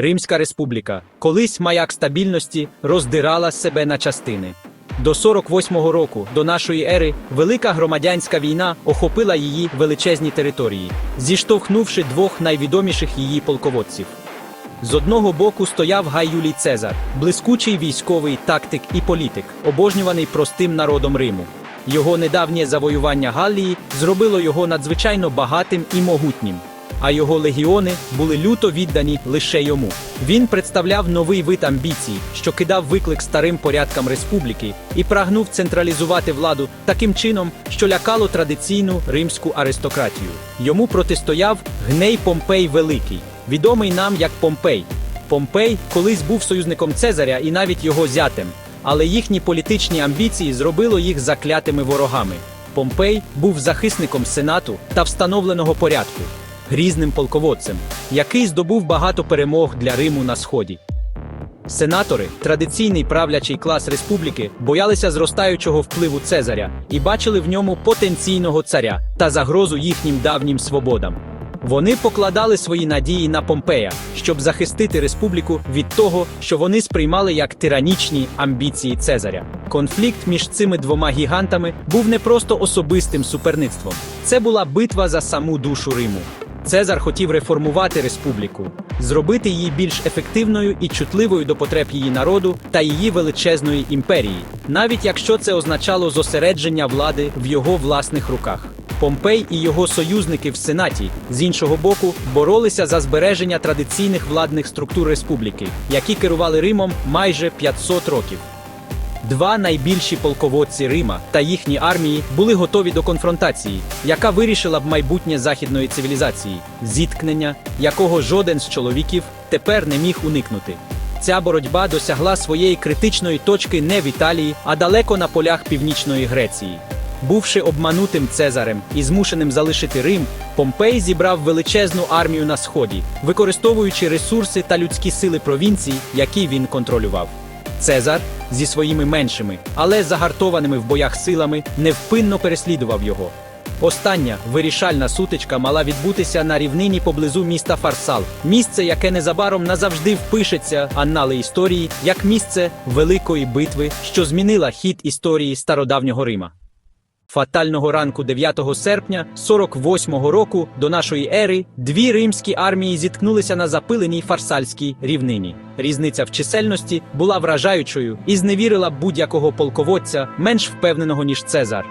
Римська республіка, колись маяк стабільності, роздирала себе на частини. До 48-го року до нашої ери велика громадянська війна охопила її величезні території, зіштовхнувши двох найвідоміших її полководців. З одного боку стояв Гай Юлій Цезар, блискучий військовий тактик і політик, обожнюваний простим народом Риму. Його недавнє завоювання Галлії зробило його надзвичайно багатим і могутнім, а його легіони були люто віддані лише йому. Він представляв новий вид амбіцій, що кидав виклик старим порядкам республіки і прагнув централізувати владу таким чином, що лякало традиційну римську аристократію. Йому протистояв Гней Помпей Великий, відомий нам як Помпей. Помпей колись був союзником Цезаря і навіть його зятем, але їхні політичні амбіції зробило їх заклятими ворогами. Помпей був захисником сенату та встановленого порядку, грізним полководцем, який здобув багато перемог для Риму на сході. Сенатори, традиційний правлячий клас республіки, боялися зростаючого впливу Цезаря і бачили в ньому потенційного царя та загрозу їхнім давнім свободам. Вони покладали свої надії на Помпея, щоб захистити республіку від того, що вони сприймали як тиранічні амбіції Цезаря. Конфлікт між цими двома гігантами був не просто особистим суперництвом, це була битва за саму душу Риму. Цезар хотів реформувати республіку, зробити її більш ефективною і чутливою до потреб її народу та її величезної імперії, навіть якщо це означало зосередження влади в його власних руках. Помпей і його союзники в Сенаті з іншого боку боролися за збереження традиційних владних структур республіки, які керували Римом майже 500 років. Два найбільші полководці Рима та їхні армії були готові до конфронтації, яка вирішила б майбутнє західної цивілізації, зіткнення, якого жоден з чоловіків тепер не міг уникнути. Ця боротьба досягла своєї критичної точки не в Італії, а далеко на полях північної Греції. Бувши обманутим Цезарем і змушеним залишити Рим, Помпей зібрав величезну армію на сході, використовуючи ресурси та людські сили провінцій, які він контролював. Цезар зі своїми меншими, але загартованими в боях силами невпинно переслідував його. Остання вирішальна сутичка мала відбутися на рівнині поблизу міста Фарсал, місце, яке незабаром назавжди впишеться аннали історії як місце великої битви, що змінила хід історії стародавнього Рима. Фатального ранку 9 серпня 48-го року до нашої ери дві римські армії зіткнулися на запиленій фарсальській рівнині. Різниця в чисельності була вражаючою і зневірила будь-якого полководця менш впевненого ніж Цезар.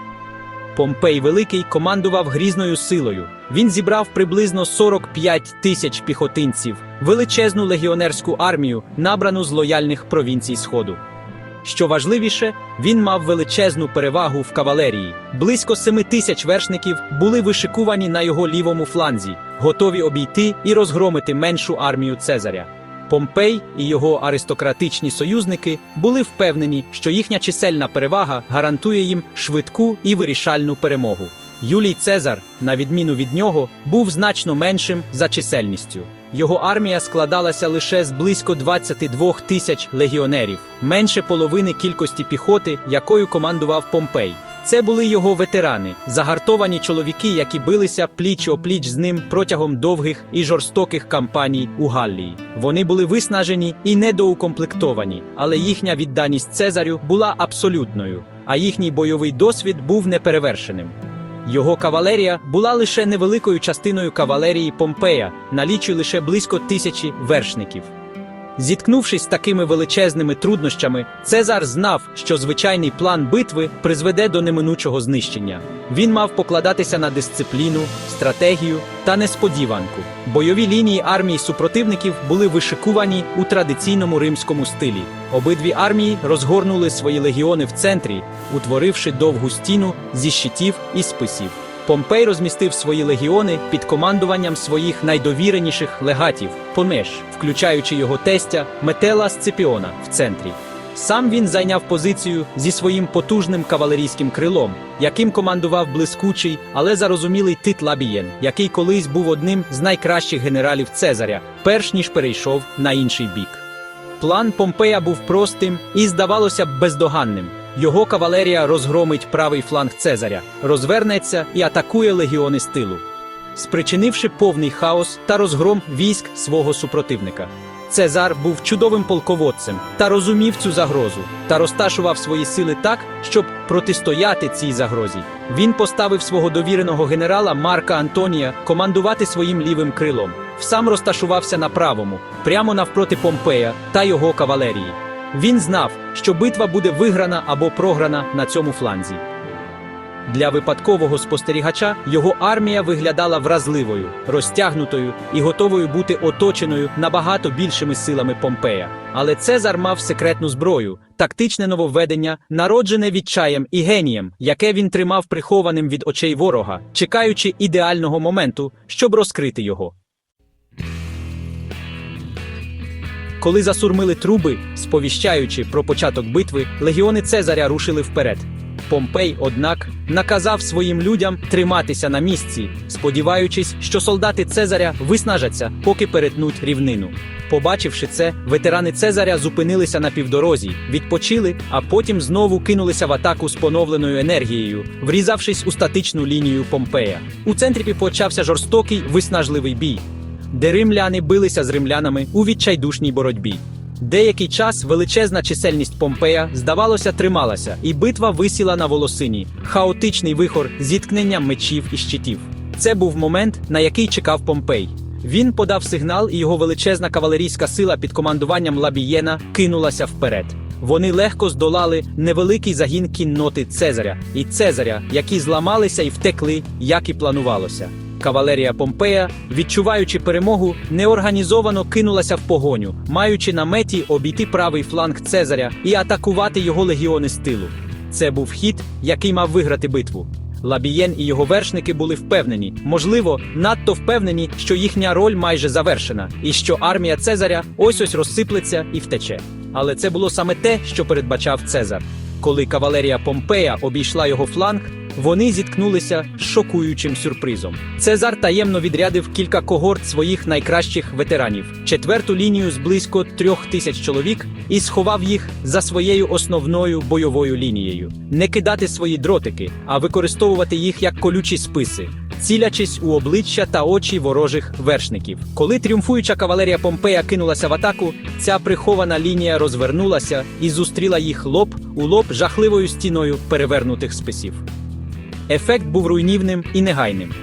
Помпей Великий командував грізною силою. Він зібрав приблизно 45 тисяч піхотинців, величезну легіонерську армію, набрану з лояльних провінцій Сходу. Що важливіше, він мав величезну перевагу в кавалерії. Близько семи тисяч вершників були вишикувані на його лівому фланзі, готові обійти і розгромити меншу армію Цезаря. Помпей і його аристократичні союзники були впевнені, що їхня чисельна перевага гарантує їм швидку і вирішальну перемогу. Юлій Цезар, на відміну від нього, був значно меншим за чисельністю. Його армія складалася лише з близько 22 тисяч легіонерів, менше половини кількості піхоти, якою командував Помпей. Це були його ветерани, загартовані чоловіки, які билися пліч опліч з ним протягом довгих і жорстоких кампаній у Галлії. Вони були виснажені і недоукомплектовані, але їхня відданість Цезарю була абсолютною, а їхній бойовий досвід був неперевершеним. Його кавалерія була лише невеликою частиною кавалерії Помпея, налічує лише близько тисячі вершників. Зіткнувшись з такими величезними труднощами, Цезар знав, що звичайний план битви призведе до неминучого знищення. Він мав покладатися на дисципліну, стратегію та несподіванку. Бойові лінії армій супротивників були вишикувані у традиційному римському стилі. Обидві армії розгорнули свої легіони в центрі, утворивши довгу стіну зі щитів і списів. Помпей розмістив свої легіони під командуванням своїх найдовіреніших легатів помеж, включаючи його тестя Метела Сципіона в центрі. Сам він зайняв позицію зі своїм потужним кавалерійським крилом, яким командував блискучий, але зарозумілий Тит Лабієн, який колись був одним з найкращих генералів Цезаря, перш ніж перейшов на інший бік. План Помпея був простим і, здавалося бездоганним. Його кавалерія розгромить правий фланг Цезаря, розвернеться і атакує легіони з тилу, спричинивши повний хаос та розгром військ свого супротивника. Цезар був чудовим полководцем та розумів цю загрозу та розташував свої сили так, щоб протистояти цій загрозі. Він поставив свого довіреного генерала Марка Антонія командувати своїм лівим крилом. Сам розташувався на правому, прямо навпроти Помпея та його кавалерії. Він знав, що битва буде виграна або програна на цьому фланзі. Для випадкового спостерігача його армія виглядала вразливою, розтягнутою і готовою бути оточеною набагато більшими силами Помпея. Але Цезар мав секретну зброю, тактичне нововведення, народжене відчаєм і генієм, яке він тримав прихованим від очей ворога, чекаючи ідеального моменту, щоб розкрити його. Коли засурмили труби, сповіщаючи про початок битви, легіони Цезаря рушили вперед. Помпей, однак, наказав своїм людям триматися на місці, сподіваючись, що солдати Цезаря виснажаться, поки перетнуть рівнину. Побачивши це, ветерани Цезаря зупинилися на півдорозі, відпочили, а потім знову кинулися в атаку з поновленою енергією, врізавшись у статичну лінію Помпея. У центрі почався жорстокий виснажливий бій, де римляни билися з римлянами у відчайдушній боротьбі. Деякий час величезна чисельність Помпея, здавалося, трималася, і битва висіла на волосині, хаотичний вихор зіткнення мечів і щитів. Це був момент, на який чекав Помпей. Він подав сигнал, і його величезна кавалерійська сила під командуванням Лабієна кинулася вперед. Вони легко здолали невеликий загін кінноти Цезаря і Цезаря, які зламалися і втекли, як і планувалося. Кавалерія Помпея, відчуваючи перемогу, неорганізовано кинулася в погоню, маючи на меті обійти правий фланг Цезаря і атакувати його легіони з тилу. Це був хід, який мав виграти битву. Лабієн і його вершники були впевнені, можливо, надто впевнені, що їхня роль майже завершена, і що армія Цезаря ось ось розсиплеться і втече. Але це було саме те, що передбачав Цезар. Коли кавалерія Помпея обійшла його фланг, вони зіткнулися з шокуючим сюрпризом. Цезар таємно відрядив кілька когорт своїх найкращих ветеранів, четверту лінію з близько трьох тисяч чоловік, і сховав їх за своєю основною бойовою лінією. Не кидати свої дротики, а використовувати їх як колючі списи. Цілячись у обличчя та очі ворожих вершників. Коли тріумфуюча кавалерія Помпея кинулася в атаку, ця прихована лінія розвернулася і зустріла їх лоб у лоб жахливою стіною перевернутих списів. Ефект був руйнівним і негайним.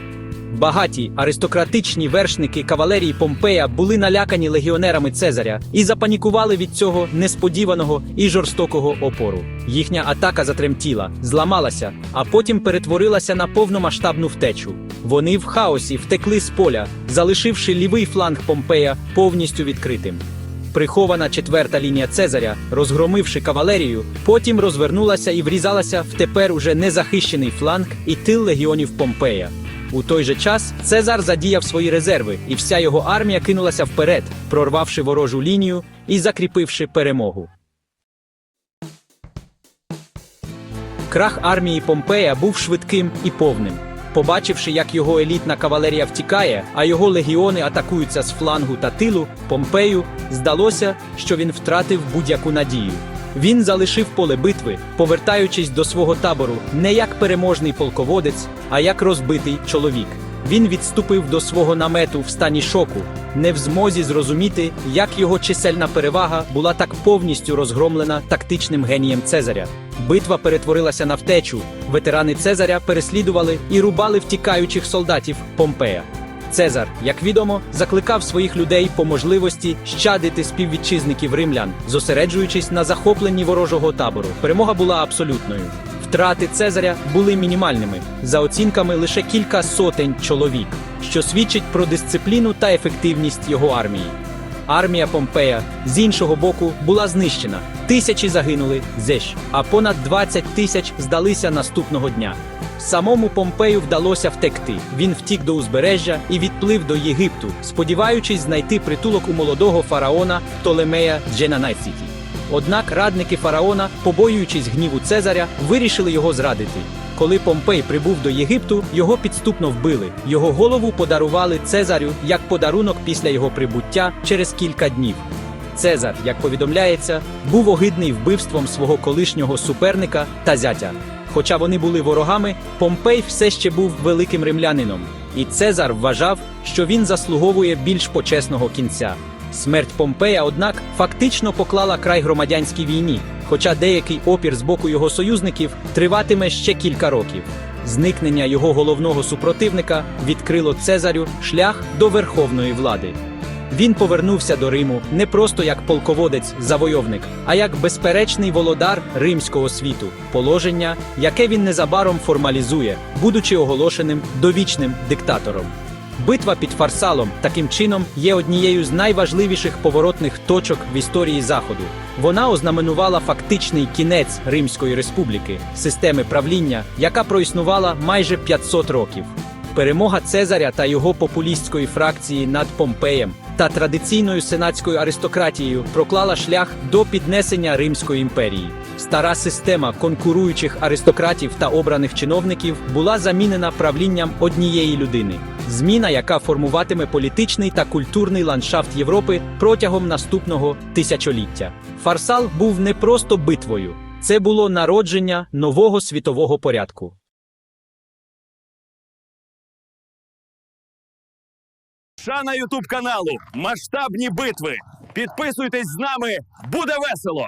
Багаті аристократичні вершники кавалерії Помпея були налякані легіонерами Цезаря і запанікували від цього несподіваного і жорстокого опору. Їхня атака затремтіла, зламалася, а потім перетворилася на повномасштабну втечу. Вони в хаосі втекли з поля, залишивши лівий фланг Помпея повністю відкритим. Прихована четверта лінія Цезаря, розгромивши кавалерію, потім розвернулася і врізалася в тепер уже незахищений фланг і тил легіонів Помпея. У той же час Цезар задіяв свої резерви, і вся його армія кинулася вперед, прорвавши ворожу лінію і закріпивши перемогу. Крах армії Помпея був швидким і повним. Побачивши, як його елітна кавалерія втікає, а його легіони атакуються з флангу та тилу, Помпею здалося, що він втратив будь-яку надію. Він залишив поле битви, повертаючись до свого табору не як переможний полководець, а як розбитий чоловік. Він відступив до свого намету в стані шоку, не в змозі зрозуміти, як його чисельна перевага була так повністю розгромлена тактичним генієм Цезаря. Битва перетворилася на втечу. Ветерани Цезаря переслідували і рубали втікаючих солдатів Помпея. Цезар, як відомо, закликав своїх людей по можливості щадити співвітчизників римлян, зосереджуючись на захопленні ворожого табору. Перемога була абсолютною. Втрати Цезаря були мінімальними, за оцінками лише кілька сотень чоловік, що свідчить про дисципліну та ефективність його армії. Армія Помпея з іншого боку була знищена. Тисячі загинули зещ, а понад 20 тисяч здалися наступного дня. Самому Помпею вдалося втекти. Він втік до узбережжя і відплив до Єгипту, сподіваючись знайти притулок у молодого фараона Птолемея Дженанайсіті. Однак радники фараона, побоюючись гніву Цезаря, вирішили його зрадити. Коли Помпей прибув до Єгипту, його підступно вбили. Його голову подарували Цезарю як подарунок після його прибуття через кілька днів. Цезар, як повідомляється, був огидний вбивством свого колишнього суперника та зятя. Хоча вони були ворогами, Помпей все ще був великим римлянином, і Цезар вважав, що він заслуговує більш почесного кінця. Смерть Помпея, однак, фактично поклала край громадянській війні, хоча деякий опір з боку його союзників триватиме ще кілька років. Зникнення його головного супротивника відкрило Цезарю шлях до верховної влади. Він повернувся до Риму не просто як полководець-завойовник, а як безперечний володар римського світу, положення, яке він незабаром формалізує, будучи оголошеним довічним диктатором. Битва під Фарсалом таким чином є однією з найважливіших поворотних точок в історії Заходу. Вона ознаменувала фактичний кінець Римської республіки, системи правління, яка проіснувала майже 500 років. Перемога Цезаря та його популістської фракції над Помпеєм та традиційною сенатською аристократією проклала шлях до піднесення Римської імперії. Стара система конкуруючих аристократів та обраних чиновників була замінена правлінням однієї людини. Зміна, яка формуватиме політичний та культурний ландшафт Європи протягом наступного тисячоліття. Фарсал був не просто битвою, це було народження нового світового порядку. Шана Ютуб каналу, масштабні битви. Підписуйтесь з нами, буде весело!